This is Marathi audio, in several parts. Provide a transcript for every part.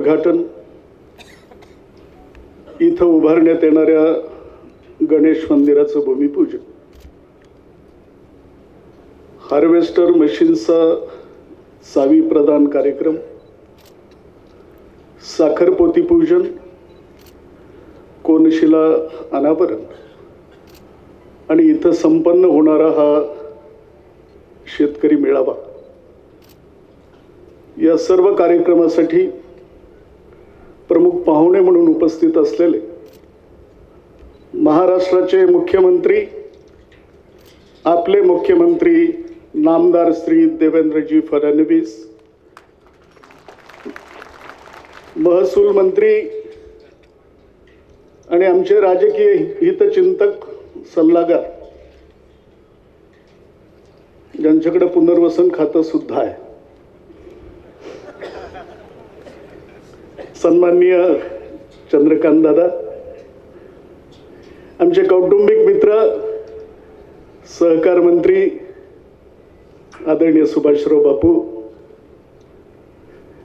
उद्घाटन. इथं उभारण्यात येणाऱ्या गणेश मंदिराचं भूमिपूजन. हार्वेस्टर मशीनचा सावी प्रदान कार्यक्रम. साखरपोती पूजन. कोनशिला अनावरण. आणि इथं संपन्न होणारा हा शेतकरी मेळावा. या सर्व कार्यक्रमासाठी प्रमुख पाहुणे म्हणून उपस्थित असलेले महाराष्ट्राचे मुख्यमंत्री आपले मुख्यमंत्री नामदार श्री देवेंद्रजी फडणवीस महसूल मंत्री आणि आमचे राजकीय हितचिंतक सल्लागार ज्यांच्याकडे पुनर्वसन खातं सुद्धा आहे. सन्माननीय चंद्रकांत दादा आमचे कौटुंबिक मित्र सहकार मंत्री आदरणीय सुभाषराव बापू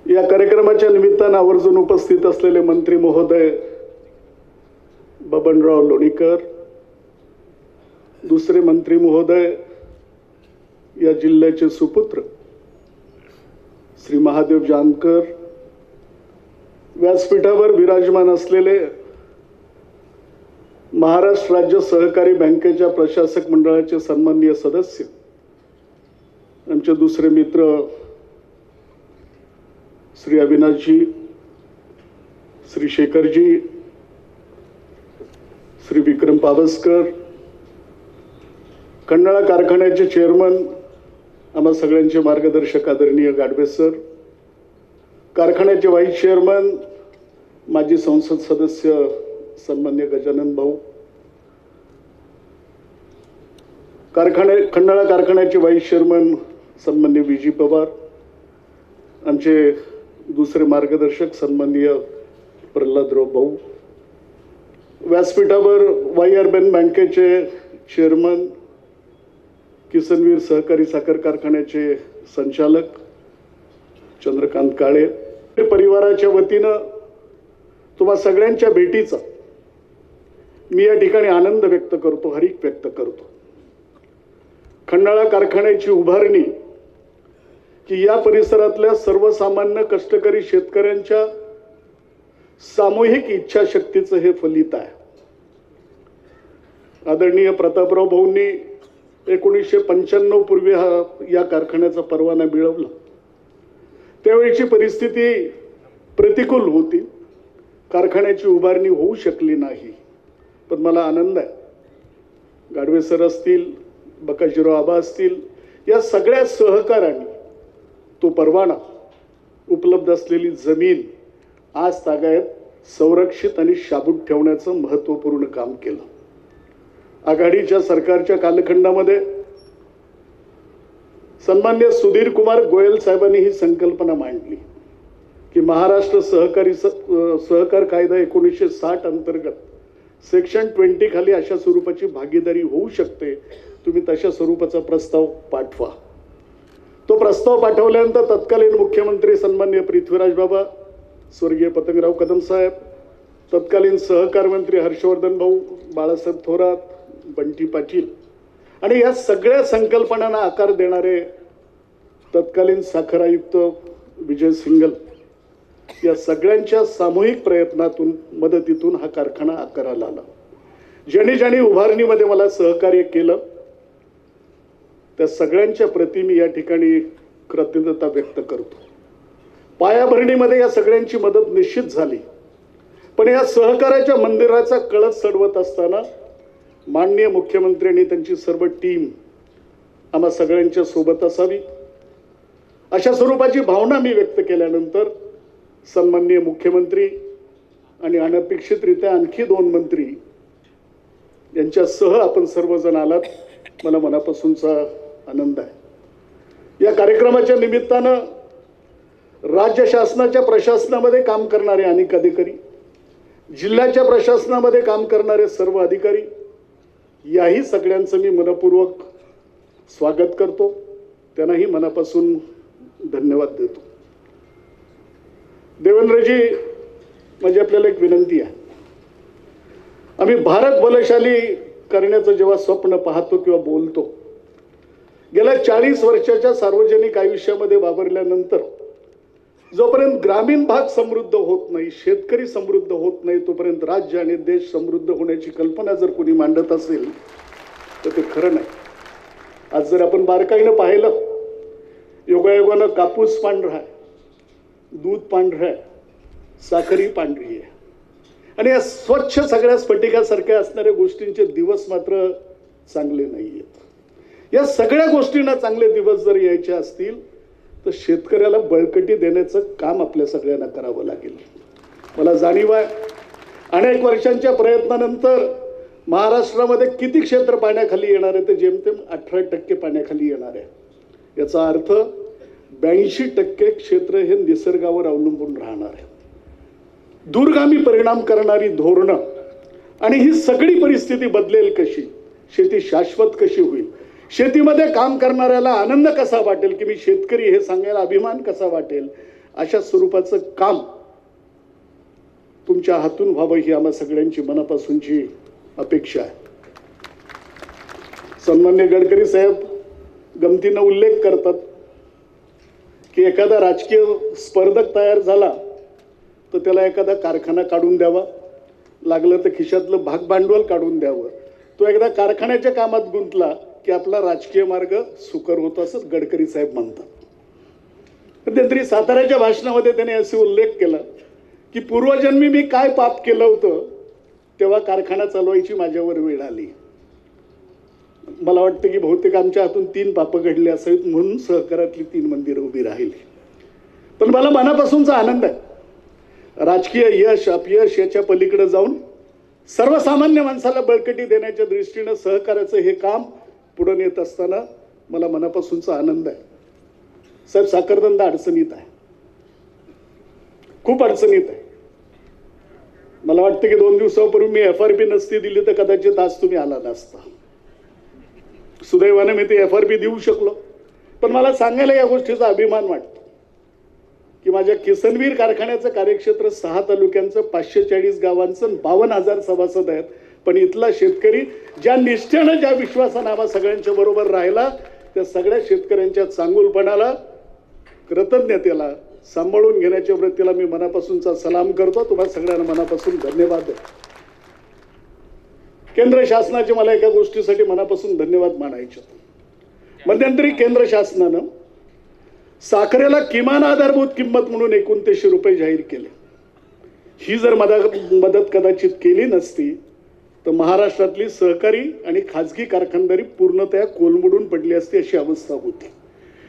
या कार्यक्रमाच्या निमित्तानं आवर्जून उपस्थित असलेले मंत्री महोदय बबनराव लोणीकर दुसरे मंत्री महोदय या जिल्ह्याचे सुपुत्र श्री महादेव जानकर व्यासपीठावर विराजमान असलेले महाराष्ट्र राज्य सहकारी बँकेच्या प्रशासक मंडळाचे सन्माननीय सदस्य आमचे दुसरे मित्र श्री अविनाशजी श्री शेखरजी श्री विक्रम पावसकर खंडाळा कारखान्याचे चेअरमन आम्हा सगळ्यांचे मार्गदर्शक आदरणीय गाडवे सर कारखान्याचे व्हाईस चेअरमन माजी संसद सदस्य सन्मान्य गजानन भाऊ. कारखाने खंडाळा कारखान्याचे व्हाईस चेअरमन सन्मान्य विजी पवार. आमचे दुसरे मार्गदर्शक सन्माननीय प्रल्हादराव भाऊ. व्यासपीठावर वाय आर बेन बँकेचे चेअरमन किसनवीर सहकारी साखर कारखान्याचे संचालक चंद्रकांत काळे. परिवाराच्या वतीनं तुम्हा सगळ्यांच्या भेटीचा मी या ठिकाणी आनंद व्यक्त करतो हरिक व्यक्त करतो. खंडाळा कारखान्याची उभारणी की या परिसरातल्या सर्वसामान्य कष्टकरी शेतकऱ्यांच्या सामूहिक इच्छाशक्तीचं हे फलित आहे. आदरणीय प्रतापराव भाऊंनी एकोणीसशे पंच्याण्णव पूर्वी हा या कारखान्याचा परवाना मिळवला. त्यावेळची परिस्थिती प्रतिकूल होती. कारखान्याची उभारणी होऊ शकली नाही. पण मला आनंद आहे. गाडवे सर असतील बकाजीराव आबा असतील या सगळ्या सहकारांनी तो परवाना उपलब्ध असलेली जमीन आज तागायत संरक्षित आणि शाबूत ठेवण्याचं महत्त्वपूर्ण काम केलं. आघाडीच्या सरकारच्या कालखंडामध्ये सन्मान्य सुधीर कुमार गोयल साहेबांनी ही संकल्पना मांडली की महाराष्ट्र सहकारी स- सहकार कायदा एकोणीसशे साठ अंतर्गत सेक्शन ट्वेंटी खाली अशा स्वरूपाची भागीदारी होऊ शकते. तुम्ही तशा स्वरूपाचा प्रस्ताव पाठवा. तो प्रस्ताव पाठवल्यानंतर तत्कालीन मुख्यमंत्री सन्मान्य पृथ्वीराज बाबा स्वर्गीय पतंगराव कदम साहेब तत्कालीन सहकार मंत्री हर्षवर्धन भाऊ बाळासाहेब थोरात बंटी पाटील आणि या सगळ्या संकल्पनांना आकार देणारे तत्कालीन साखर आयुक्त विजय सिंगल या सगळ्यांच्या सामूहिक प्रयत्नातून मदतीतून हा कारखाना आकाराला आला. ज्यांनी ज्यांनी उभारणीमध्ये मला सहकार्य केलं त्या सगळ्यांच्या प्रती मी या ठिकाणी कृतज्ञता व्यक्त करतो. पायाभरणीमध्ये या सगळ्यांची मदत निश्चित झाली. पण या सहकार्याच्या मंदिराचा कळस चढवत असताना माननीय मुख्यमंत्री आणि त्यांची सर्व टीम आम्हा सगळ्यांच्या सोबत असावी. अशा स्वरूपाची भावना मी व्यक्त केल्यानंतर सन्माननीय मुख्यमंत्री आणि अनपेक्षितरित्या आणखी दोन मंत्री यांच्यासह आपण सर्वजण आलात मला मनापासूनचा आनंद आहे. या कार्यक्रमाच्या निमित्तानं राज्य शासनाच्या प्रशासनामध्ये काम करणारे अनेक अधिकारी जिल्ह्याच्या प्रशासनामध्ये काम करणारे सर्व अधिकारी याही सगळ्यांचं मी मनपूर्वक स्वागत करतो. त्यांनाही मनापासून धन्यवाद देतो. देवेंद्रजी माझी आपल्याला एक विनंती आहे. आम्ही भारत बलशाली करण्याचं जेव्हा स्वप्न पाहतो किंवा बोलतो गेल्या चाळीस वर्षाच्या सार्वजनिक आयुष्यामध्ये वावरल्यानंतर जोपर्यंत ग्रामीण भाग समृद्ध होत नाही शेतकरी समृद्ध होत नाही तोपर्यंत राज्य आणि देश समृद्ध होण्याची कल्पना जर कोणी मांडत असेल तर ते खरं नाही. आज जर आपण बारकाईनं पाहिलं योगायोगानं कापूस पांढरा आहे दूध पांढरं आहे साखरी पांढरी आहे. आणि या स्वच्छ सगळ्या स्फटिकासारख्या असणाऱ्या गोष्टींचे दिवस मात्र चांगले नाही आहेत या सगळ्या गोष्टींना चांगले दिवस जर यायचे असतील तर शेतकऱ्याला बळकटी देण्याचं काम आपल्या सगळ्यांना करावं लागेल. मला जाणीव आहे अनेक वर्षांच्या प्रयत्नानंतर महाराष्ट्रामध्ये किती क्षेत्र पाण्याखाली येणार आहे ते जेमतेम अठरा टक्के पाण्याखाली येणार आहे. याचा अर्थ ब्याऐंशी टक्के क्षेत्र हे निसर्गावर अवलंबून राहणार आहे. दूरगामी परिणाम करणारी धोरणं आणि ही सगळी परिस्थिती बदलेल कशी? शेती शाश्वत कशी होईल? शेतीमध्ये काम करणाऱ्याला आनंद कसा वाटेल की मी शेतकरी हे सांगायला अभिमान कसा वाटेल? अशा स्वरूपाचं काम तुमच्या हातून व्हावं ही आम्हा सगळ्यांची मनापासूनची अपेक्षा आहे. सन्मान्य गडकरी साहेब गमतीनं उल्लेख करतात की एखादा राजकीय स्पर्धक तयार झाला तर त्याला एखादा कारखाना काढून द्यावा. लागलं तर खिशातलं भाग भांडवल काढून द्यावं. तो एकदा कारखान्याच्या कामात गुंतला की आपला राजकीय मार्ग सुकर होतो असंच गडकरी साहेब म्हणतात. त्यांनी साताऱ्याच्या भाषणामध्ये त्याने असे उल्लेख केला की पूर्वजन्मी मी काय पाप केलं होतं तेव्हा कारखाना चालवायची माझ्यावर वेळ आली. मला वाटतं की बहुतेक आमच्या हातून तीन पापं घडली असावीत म्हणून सहकारातली तीन मंदिरं उभी राहिली. पण मला मनापासूनचा आनंद आहे. राजकीय यश अपयश याच्या पलीकडे जाऊन सर्वसामान्य माणसाला बळकटी देण्याच्या दृष्टीनं सहकाराचं हे काम पुढं नेत असताना मला मनापासूनचा आनंद आहे. साहेब साखरदंदा अडचणीत आहे. खूप अडचणीत आहे. मला वाटतं की दोन दिवसापूर्वी मी एफ आर पी नसती दिली तर कदाचित आज तुम्ही आला नसता. सुदैवाने मी ते एफ आर पी देऊ शकलो. पण मला सांगायला या गोष्टीचा अभिमान वाटतो की माझ्या किसनवीर कारखान्याचं कार्यक्षेत्र सहा तालुक्यांचं पाचशे चाळीस गावांचं बावन्न हजार सभासद आहेत. पण इथला शेतकरी ज्या निष्ठेनं ज्या विश्वासानं आम्हा सगळ्यांच्या बरोबर राहिला त्या सगळ्या शेतकऱ्यांच्या चांगुलपणाला कृतज्ञतेला सांभाळून घेण्याच्या वृत्तीला मी मनापासूनचा सलाम करतो. तुम्हाला सगळ्यांना मनापासून धन्यवाद केंद्र शासनाचे मला एका गोष्टीसाठी मनापासून धन्यवाद मानायचे. मध्यंतरी केंद्र शासनानं साखरेला किमान आधारभूत किंमत म्हणून एकोणतीसशे रुपये जाहीर केले. ही जर मदत मदत कदाचित केली नसती तर महाराष्ट्रातली सहकारी आणि खाजगी कारखानदारी पूर्णतया कोलमडून पडली असती अशी अवस्था होती.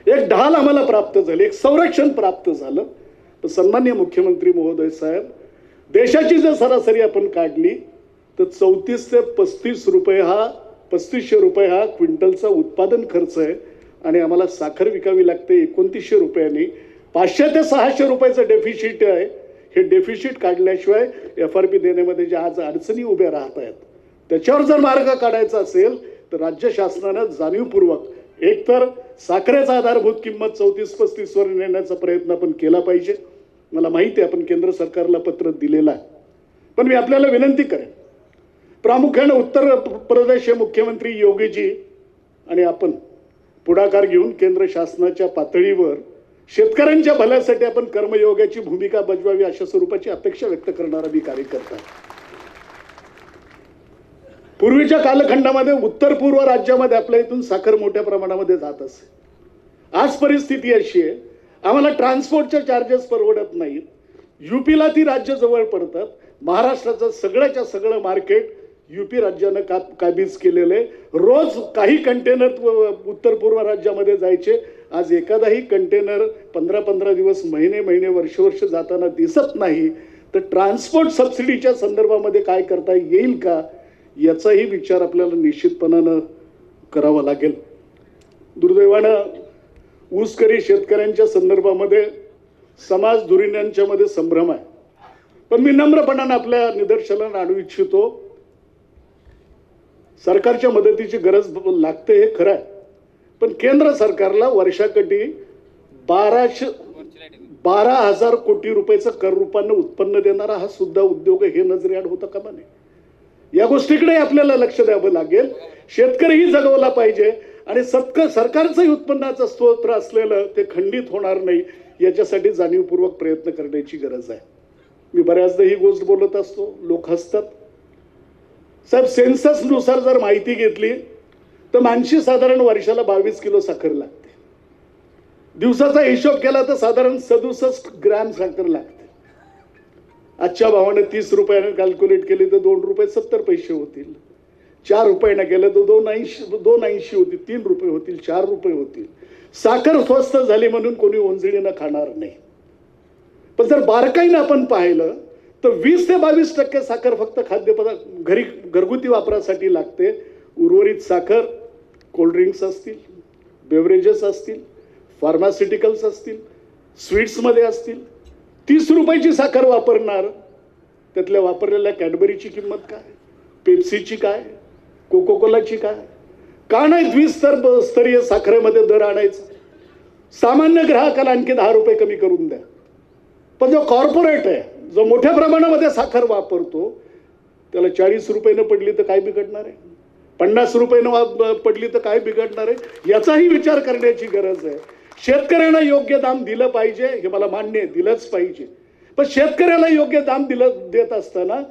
एक ढाल आम्हाला प्राप्त झाली एक संरक्षण प्राप्त झालं. तर सन्मान्य मुख्यमंत्री महोदय साहेब देशाची जर सरासरी आपण काढली तर चौतीस ते पस्तीस रुपये हा पस्तीसशे रुपये हा क्विंटलचा उत्पादन खर्च आहे आणि आम्हाला साखर विकावी लागते एकोणतीसशे रुपयांनी. पाचशे ते सहाशे रुपयाचं डेफिशिट आहे. हे डेफिशिट काढल्याशिवाय एफ आर पी देण्यामध्ये ज्या आज अडचणी उभ्या राहत आहेत त्याच्यावर जर मार्ग काढायचा असेल तर राज्य शासनानं जाणीवपूर्वक एकतर साखरेचा आधारभूत किंमत चौतीस पस्तीसवर नेण्याचा प्रयत्न आपण केला पाहिजे. मला माहिती आहे आपण केंद्र सरकारला पत्र दिलेलं आहे. पण मी आपल्याला विनंती करेन प्रामुख्याने उत्तर प्रदेशचे मुख्यमंत्री योगीजी आणि आपण पुढाकार घेऊन केंद्र शासनाच्या पातळीवर शेतकऱ्यांच्या भल्यासाठी आपण कर्मयोगाची भूमिका बजवावी अशा स्वरूपाची अपेक्षा व्यक्त करणारा मी कार्यकर्ता. पूर्वीच्या कालखंडामध्ये उत्तर पूर्व राज्यामध्ये आपल्या इथून साखर मोठ्या प्रमाणामध्ये जात असे. आज परिस्थिती अशी आहे आम्हाला ट्रान्सपोर्टच्या चार्जेस परवडत नाहीत. युपीला ती राज्य जवळ पडतात. महाराष्ट्राचं सगळ्याच्या सगळं मार्केट युपी राज्यानं का काबीज केलेलं आहे. रोज काही कंटेनर उत्तर पूर्व राज्यामध्ये जायचे. आज एखादाही कंटेनर पंधरा पंधरा दिवस महिने महिने वर्ष वर्ष जाताना दिसत नाही तर ट्रान्सपोर्ट सबसिडीच्या संदर्भामध्ये काय करता येईल का? याचाही विचार आपल्याला निश्चितपणानं करावा लागेल. दुर्दैवानं ऊसकरी शेतकऱ्यांच्या संदर्भामध्ये समाज धुरीण्यांच्यामध्ये संभ्रम आहे. पण मी नम्रपणानं आपल्या निदर्शनाला आणू इच्छितो. सरकारच्या मदतीची गरज लागते हे खरं आहे. पण केंद्र सरकारला वर्षाकटी बाराशे बारा हजार कोटी रुपयाचं कर रूपानं उत्पन्न देणारा हा सुद्धा उद्योग हे नजरेआड होता कामा नाही या गोष्टीकडे आपल्याला लक्ष द्यावं लागेल. शेतकरीही जगवला पाहिजे आणि सत्क सरकारचंही उत्पन्नाचं स्तोत्र असलेलं ते खंडित होणार नाही याच्यासाठी जाणीवपूर्वक प्रयत्न करण्याची गरज आहे. मी बऱ्याचदा ही गोष्ट बोलत असतो लोक हसतात. साहेब सेन्ससनुसार जर माहिती घेतली तर मानशी साधारण वर्षाला बावीस किलो साखर लागते. दिवसाचा हिशोब केला तर साधारण सदुसष्ट ग्रॅम साखर लागते. आजच्या भावाने तीस रुपयाने कॅल्क्युलेट केली तर दोन रुपये सत्तर पैसे होतील. चार रुपयानं केलं तर दोन ऐंशी दोन ऐंशी होतील तीन रुपये होतील चार रुपये होतील. साखर स्वस्त झाली म्हणून कोणी ओंजळीनं खाणार नाही. पण जर बारकाईनं आपण पाहिलं तर वीस ते बावीस टक्के साखर फक्त खाद्यपदार्थ घरी घरगुती वापरासाठी लागते. उर्वरित साखर कोल्ड्रिंक्स असतील बेवरेजेस असतील फार्मास्युटिकल्स असतील स्वीट्समध्ये असतील तीस रुपयाची साखर वापरणार. त्यातल्या वापरलेल्या कॅडबरीची किंमत काय? पेप्सीची काय? कोको कोलाची काय? का नाही द्विस्तर स्तरीय साखरेमध्ये दर आणायचा? सामान्य ग्राहकाला आणखी दहा रुपये कमी करून द्या. पण जो कॉर्पोरेट आहे जो मोठ्या प्रमाणामध्ये साखर वापरतो त्याला चाळीस रुपयेनं पडली तर काय बिघडणार आहे? पन्नास रुपयानं वा- पडली तर काय बिघडणार आहे? याचाही विचार करण्याची गरज आहे. शेतकऱ्यांना योग्य दाम दिलं पाहिजे हे मला मान्य आहे दिलंच पाहिजे. पण शेतकऱ्याला योग्य दाम दिलं देत असताना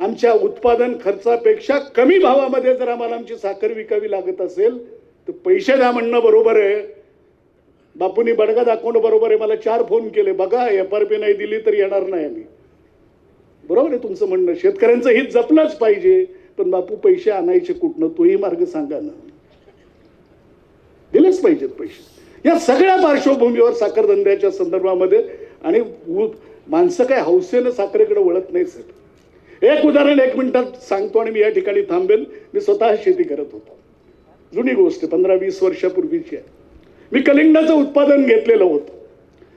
आमच्या उत्पादन खर्चापेक्षा कमी भावामध्ये जर आम्हाला आमची साखर विकावी लागत असेल तर पैसे द्या म्हणणं बरोबर आहे. बापूंनी बडगा दाखवणं बरोबर आहे. मला चार फोन केले बघा एफ आर पी नाही दिली तर येणार नाही आम्ही. बरोबर आहे तुमचं म्हणणं. शेतकऱ्यांचं हित जपलंच पाहिजे. पण बापू पैसे आणायचे कुठनं? तोही मार्ग सांगा ना. दिलेच पाहिजेत पैसे. या सगळ्या पार्श्वभूमीवर साखर धंद्याच्या संदर्भामध्ये आणि माणसं काय हौसेनं साखरेकडे वळत नाही सर एक उदाहरण एक मिनिटात सांगतो आणि मी या ठिकाणी थांबेल. मी स्वतः शेती करत होतो. जुनी गोष्ट पंधरा वीस वर्षापूर्वीची आहे. मी कलिंगडाचं उत्पादन घेतलेलं होतं.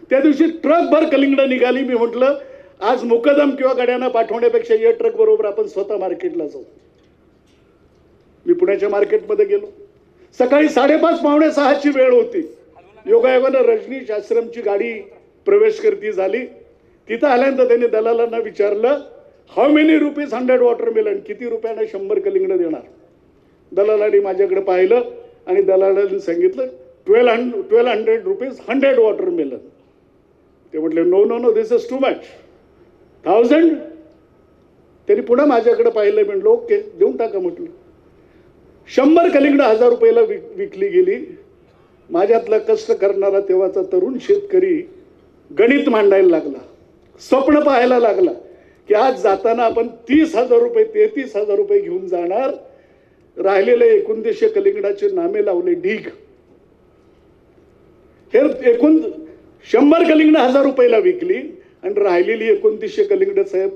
त्या दिवशी ट्रकभर कलिंगडं निघाली. मी म्हटलं आज मुकदम किंवा गाड्यांना पाठवण्यापेक्षा या ट्रक बरोबर आपण स्वतः मार्केटला जाऊ. मी पुण्याच्या मार्केटमध्ये गेलो. सकाळी साडेपाच पावणे सहाची वेळ होती. योगायोगानं रजनीश आश्रमची गाडी प्रवेश करती झाली. तिथं आल्यानंतर त्यांनी दलालांना विचारलं how many rupees hundred watermelon किती रुपयानं शंभर कलिंगडं देणार? दलालाने माझ्याकडे पाहिलं आणि दलालाने सांगितलं twelve hundred twelve hundred rupees hundred watermelon ते म्हटले no no no this is too much thousand त्यांनी पुन्हा माझ्याकडे पाहिलं म्हणलं ओके देऊन टाका म्हटलं. शंभर कलिंगड हजार रुपयाला विक विकली गेली. माझ्यातला कष्ट करणारा तेव्हाचा तरुण शेतकरी गणित मांडायला लागला. स्वप्न पाहायला लागला की आज जाताना आपण तीस हजार रुपये तेहतीस हजार रुपये घेऊन जाणार. राहिलेले एकोणतीसशे कलिंगडाचे नामे लावले ढीग. हे एकूण शंभर कलिंगड हजार रुपयाला विकली आणि राहिलेली एकोणतीसशे कलिंगड साहेब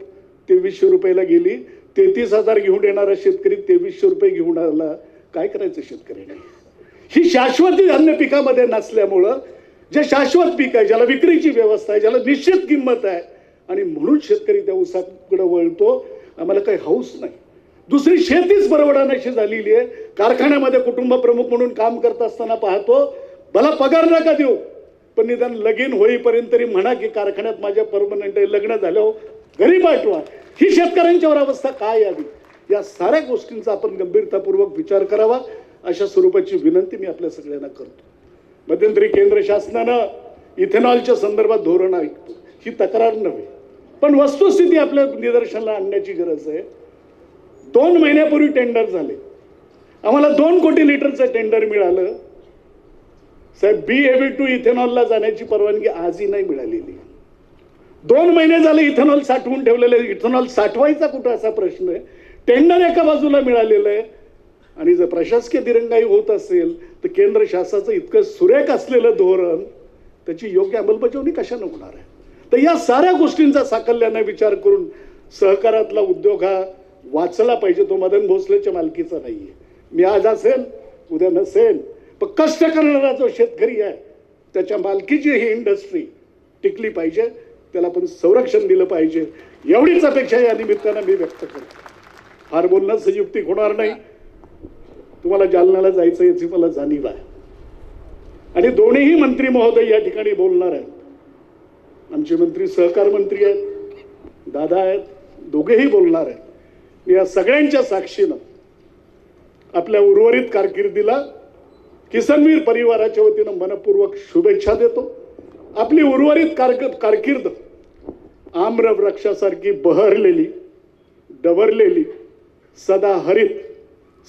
तेवीसशे रुपयाला गेली. तेहतीस हजार घेऊन येणारा शेतकरी तेवीसशे रुपये घेऊन आला. काय करायचं शेतकऱ्याने ही शाश्वती धान्य पिकामध्ये नसल्यामुळं जे शाश्वत पीक आहे ज्याला विक्रीची व्यवस्था आहे ज्याला निश्चित किंमत आहे आणि म्हणून शेतकरी त्या ऊसाकडे वळतो आम्हाला काही हौस नाही. दुसरी शेतीच परवडाण्याची झालेली आहे. कारखान्यामध्ये कुटुंब प्रमुख म्हणून काम करत असताना पाहतो मला पगार नका देऊ पण निदान लगीन होईपर्यंत तरी म्हणा की कारखान्यात माझ्या परमनंट लग्न झालं हो, घरी पाठवा ही शेतकऱ्यांच्यावर अवस्था काय यावी या साऱ्या गोष्टींचा आपण गंभीरतापूर्वक विचार करावा. अशा स्वरूपाची विनंती मी आपल्या सगळ्यांना करतो. मध्यंतरी केंद्र शासनानं इथेनॉलच्या संदर्भात धोरण ऐकतो. ही तक्रार नव्हे. पण वस्तुस्थिती आपल्या निदर्शनाला आणण्याची गरज आहे. दोन महिन्यापूर्वी टेंडर झाले. आम्हाला दोन कोटी लिटरचं टेंडर मिळालं. साहेब बी हेवी टू इथेनॉलला जाण्याची परवानगी आजही नाही मिळालेली. दोन महिने झाले इथेनॉल साठवून ठेवलेले. इथेनॉल साठवायचा कुठं असा प्रश्न आहे? टेंडर एका बाजूला मिळालेलं आहे. आणि जर प्रशासकीय दिरंगाई होत असेल तर केंद्र शासनाचं इतकं सुरेख असलेलं धोरण त्याची योग्य अंमलबजावणी कशानं होणार आहे? तर या साऱ्या गोष्टींचा साकल्याने विचार करून सहकारातला उद्योग हा वाचला पाहिजे. तो मदन भोसलेच्या मालकीचा नाहीये. मी आज असेल उद्या नसेल पण कष्ट करणारा जो शेतकरी आहे त्याच्या मालकीची ही इंडस्ट्री टिकली पाहिजे. त्याला आपण संरक्षण दिलं पाहिजे. एवढीच अपेक्षा या निमित्तानं मी व्यक्त करतो. फार बोलणं संयुक्तिक होणार नाही. तुम्हाला जालन्याला जायचं याची मला जाणीव आहे. आणि दोन्हीही मंत्री महोदय या ठिकाणी बोलणार आहेत. आमचे मंत्री सहकार मंत्री आहेत दादा आहेत दोघेही बोलणार आहेत. मी या सगळ्यांच्या साक्षीनं आपल्या उर्वरित कारकिर्दीला किसनवीर परिवाराच्या वतीनं मनपूर्वक शुभेच्छा देतो. आपली उर्वरित कारक कारकीर्द. आम्रवृक्षासारखी बहरलेली डवरलेली सदा हरित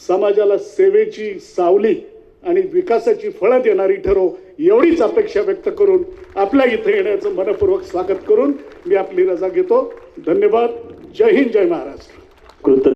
समाजाला सेवेची सावली आणि विकासाची फळं देणारी ठरो एवढीच अपेक्षा व्यक्त करून आपल्या इथे येण्याचं मनपूर्वक स्वागत करून मी आपली रजा घेतो. धन्यवाद. जय हिंद जय महाराष्ट्र. कृत